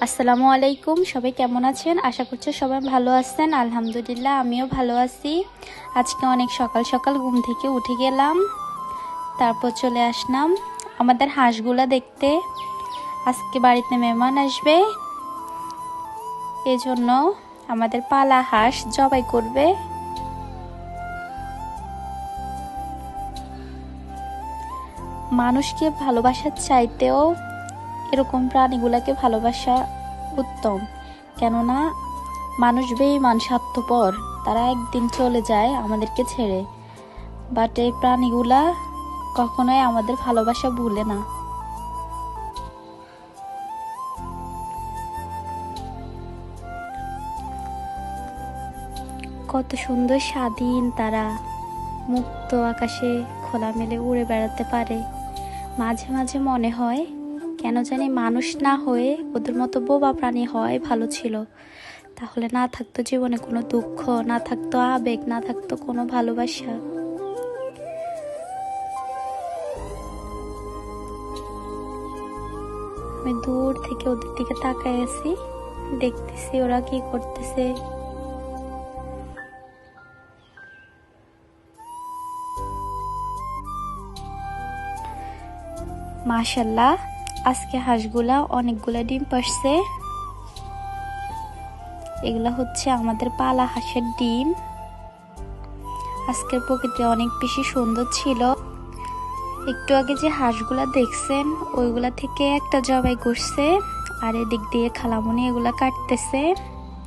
আসসালামু আলাইকুম, সবাই কেমন আছেন? আশা করছি সবাই ভালো আছেন। আলহামদুলিল্লাহ, আমিও ভালো আছি। আজকে অনেক সকাল সকাল ঘুম থেকে উঠে গেলাম। তারপর চলে আসলাম। আমাদের হাঁসগুলা দেখতে। আজকে বাড়িতে মেহমান আসবে। এজন্য আমাদের পালা হাঁস জবাই করবে। মানুষকে ভালোবাসার চাইতেও এরকম প্রাণীগুলাকে ভালোবাসা উত্তম। কেননা, মানুষ বেইমান স্বার্থপর। তারা একদিন চলে যায় আমাদেরকে ছেড়ে। বাট এই প্রাণীগুলা কখনোই আমাদের ভালোবাসা ভুলে না। কত সুন্দর স্বাধীন তারা মুক্ত আকাশে খোলা মেলে উড়ে বেড়াতে পারে। মাঝে মাঝে মনে হয় কেন জানি মানুষ না হয়ে ওদের মতো বোবা প্রাণী হয় ভালো ছিল। তাহলে না থাকতো জীবনে কোনো দুঃখ, না থাকতো আবেগ, না থাকতো কোনো ভালোবাসা। আমি দূর থেকে ওদের দিকে তাকায় আছি, দেখতেছি ওরা কি করতেছে। মাশাল্লাহ আজকে হাঁসগুলা অনেকগুলা ডিম পারছে। এগুলা হচ্ছে আমাদের পালা হাঁসের ডিম। আজকের প্রকৃতি অনেক বেশি সুন্দর ছিল। একটু আগে যে হাঁসগুলা দেখছেন, ওইগুলা থেকে একটা জবাই করছে আর এদিক দিয়ে খালামুনি এগুলা কাটতেছে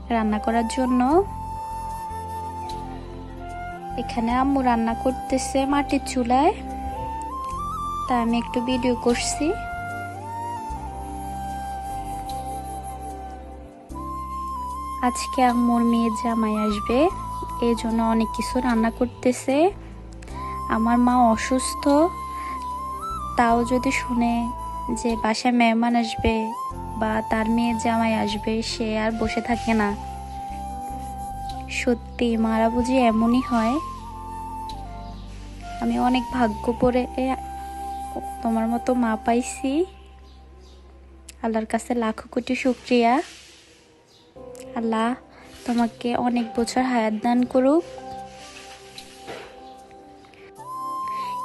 রান্না করার জন্য। এখানে আম্মু রান্না করতেছে মাটির চুলায়। তা আমি একটু ভিডিও করছি। আজকে আম্মুর মেয়ে জামাই আসবে এই জন্য অনেক কিছু রান্না করতেছে। আমার মা অসুস্থ, তাও যদি শুনে যে বাসায় মেহমান আসবে বা তার মেয়ে জামাই আসবে, সে আর বসে থাকে না। সত্যি, মারা বুঝি এমনই হয়। আমি অনেক ভাগ্য করে তোমার মতো মা পাইছি। আল্লাহর কাছে লাখো কোটি শুক্রিয়া। আল্লাহ তোমাকে অনেক বছর হায়াত দান করুক।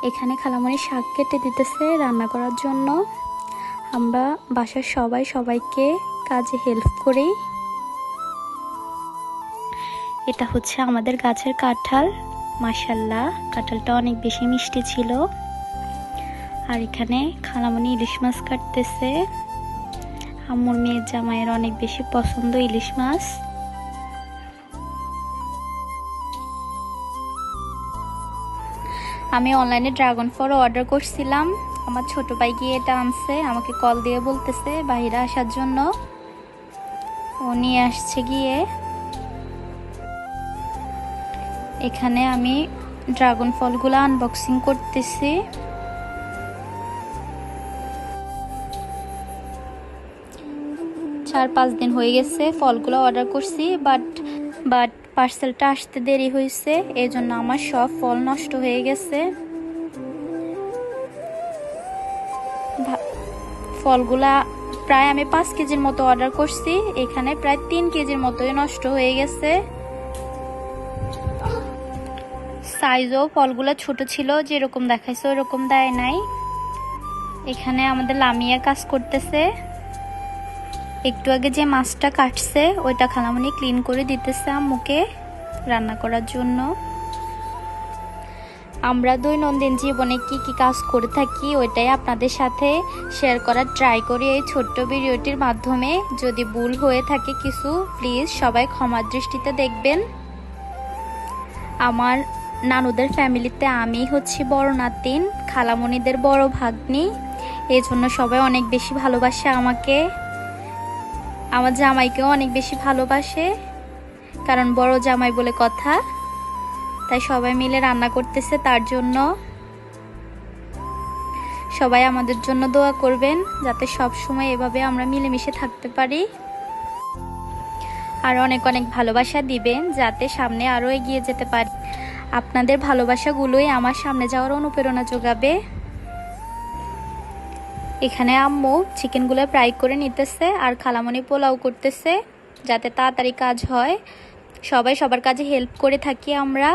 এখানে খালামণি শাক কেটে দিতেছে রান্না করার জন্য। আমরা বাসার সবাই সবাইকে কাজে হেল্প করি। এটা হচ্ছে আমাদের গাছের কাঁঠাল। মাসাল্লাহ কাঁঠালটা অনেক বেশি মিষ্টি ছিল। আর এখানে খালামণি ইলিশ মাছ কাটতেছে। আমার মেয়ের জামাইয়ের অনেক বেশি পছন্দ ইলিশ মাছ। আমি অনলাইনে ড্রাগন ফল অর্ডার করছিলাম। আমার ছোট ভাই গিয়ে এটা আনছে, আমাকে কল দিয়ে বলতেছে বাইরে আসার জন্য। ও নিয়ে আসছে গিয়ে। এখানে আমি ড্রাগন ফলগুলো আনবক্সিং করতেছি। চার পাঁচ দিন হয়ে গেছে, ফলগুলো অর্ডার করছি বাট বাট পার্সেলটা আসতে দেরি হয়েছে এই জন্য আমার সব ফল নষ্ট হয়ে গেছে। ফলগুলা প্রায় আমি পাঁচ কেজির মতো অর্ডার করছি, এখানে প্রায় তিন কেজির মতোই নষ্ট হয়ে গেছে। সাইজও ফলগুলো ছোট ছিল, যেরকম দেখাইছে ওরকম দেয় নাই। এখানে আমাদের লামিয়া কাজ করতেছে। একটু আগে যে মাছটা কাটছে, ওইটা খালামনি ক্লিন করে দিতেছে আম্মুকে রান্না করার জন্য। আমরা দৈনন্দিন জীবনে কি কি কাজ করে থাকি, ওইটাই আপনাদের সাথে শেয়ার করার ট্রাই করি। এই ছোট্ট ভিডিওটির মাধ্যমে যদি ভুল হয়ে থাকে কিছু প্লিজ সবাই ক্ষমার দৃষ্টিতে দেখবেন। আমার নানুদের ফ্যামিলিতে আমি হচ্ছি বড় নাতিন খালামণিদের বড় ভাগ্নি। এই জন্য সবাই অনেক বেশি ভালোবাসে আমাকে। আমার জামাইকেও অনেক বেশি ভালোবাসে, কারণ বড় জামাই বলে কথা। তাই সবাই মিলে রান্না করতেছে তার জন্য। সবাই আমাদের জন্য দোয়া করবেন, যাতে সব সময় এভাবে আমরা মিলেমিশে থাকতে পারি। আর অনেক অনেক ভালোবাসা দিবেন, যাতে সামনে আরও এগিয়ে যেতে পারি। আপনাদের ভালোবাসাগুলোই আমার সামনে যাওয়ার অনুপ্রেরণা যোগাবে। এখানে আম্মু চিকেনগুলো ফ্রাই করে নিতেছে আর খালামণি পোলাও করতেছে যাতে তাড়াতাড়ি কাজ হয়। সবাই সবার কাজে হেল্প করে থাকি আমরা।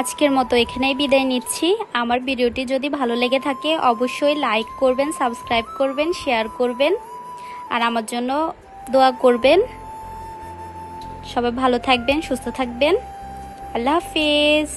আজকের মতো এখানেই বিদায় নিচ্ছি। আমার ভিডিওটি যদি ভালো লেগে থাকে, অবশ্যই লাইক করবেন সাবস্ক্রাইব করবেন শেয়ার করবেন। আর আমার জন্য দোয়া করবেন। সবাই ভালো থাকবেন, সুস্থ থাকবেন। আল্লাহ হাফিজ।